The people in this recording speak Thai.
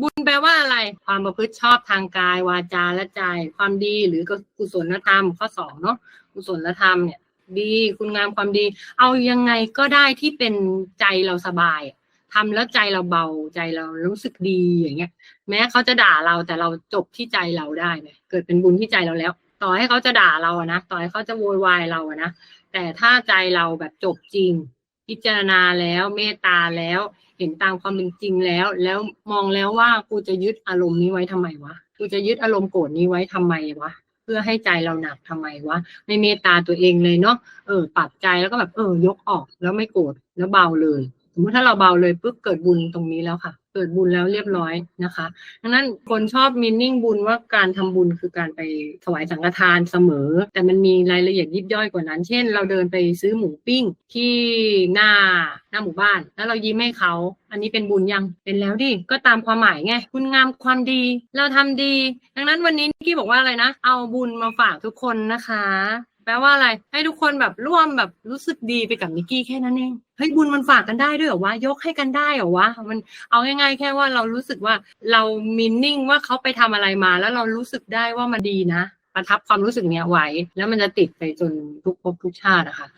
บุญแปลว่าอะไร ความประพฤติชอบทางกายวาจาและใจ ความดีหรือกุศลธรรมข้อสองเนาะกุศลธรรมเนี่ย ดีคุณงามความดี เอายังไงก็ได้ที่เป็นใจเราสบายทำแล้วใจเราเบาใจเรารู้สึกดีอย่างเงี้ย แม้เขาจะด่าเราแต่เราจบที่ใจเราได้ไหมเกิดเป็นบุญที่ใจเราแล้ว ต่อให้เขาจะด่าเราอะนะต่อให้เขาจะโวยวายเราอะนะแต่ถ้าใจเราแบบจบจริง พิจารณาแล้วเมตตาแล้ว เห็นตามความเป็นจริงแล้ว แล้วมองแล้วว่ากูจะยึดอารมณ์นี้ไว้ทำไมวะกูจะยึดอารมณ์โกรธนี้ไว้ทำไมวะเพื่อให้ใจเราหนักทำไมวะไม่เมตตาตัวเองเลยเนาะเออปรับใจแล้วก็แบบเออยกออกแล้วไม่โกรธแล้วเบาเลย สมมติถ้าเราเบาเลยปุ๊บเกิดบุญตรงนี้แล้วค่ะ เกิดบุญแล้วเรียบร้อยนะคะดังนั้นคนชอบมินนิ่งบุญว่าการทำบุญคือการไปถวายสังฆทานเสมอ แต่มันมีรายละเอียดยิบย่อยกว่านั้น เช่น เราเดินไปซื้อหมูปิ้งที่หน้าหน้าหมู่บ้าน แล้วเรายิ้มให้เขาอันนี้เป็นบุญยังเป็นแล้วดิก็ตามความหมายไงคุณงามความดี เราทำดี ดังนั้นวันนี้นิกี้บอกว่าอะไรนะ เอาบุญมาฝากทุกคนนะคะ แปลว่าอะไร ให้ทุกคนแบบร่วมแบบรู้สึกดีไปกับนิกกี้แค่นั้นเอง เฮ้ยบุญมันฝากกันได้ด้วยเหรอวะ ยกให้กันได้เหรอวะ มันเอาง่ายๆ แค่ว่าเรารู้สึกว่าเรามินนิ่งว่าเขาไปทำอะไรมา แล้วเรารู้สึกได้ว่ามันดีนะ ประทับความรู้สึกเนี้ยไว้ แล้วมันจะติดไปจนทุกภพทุกชาตินะคะ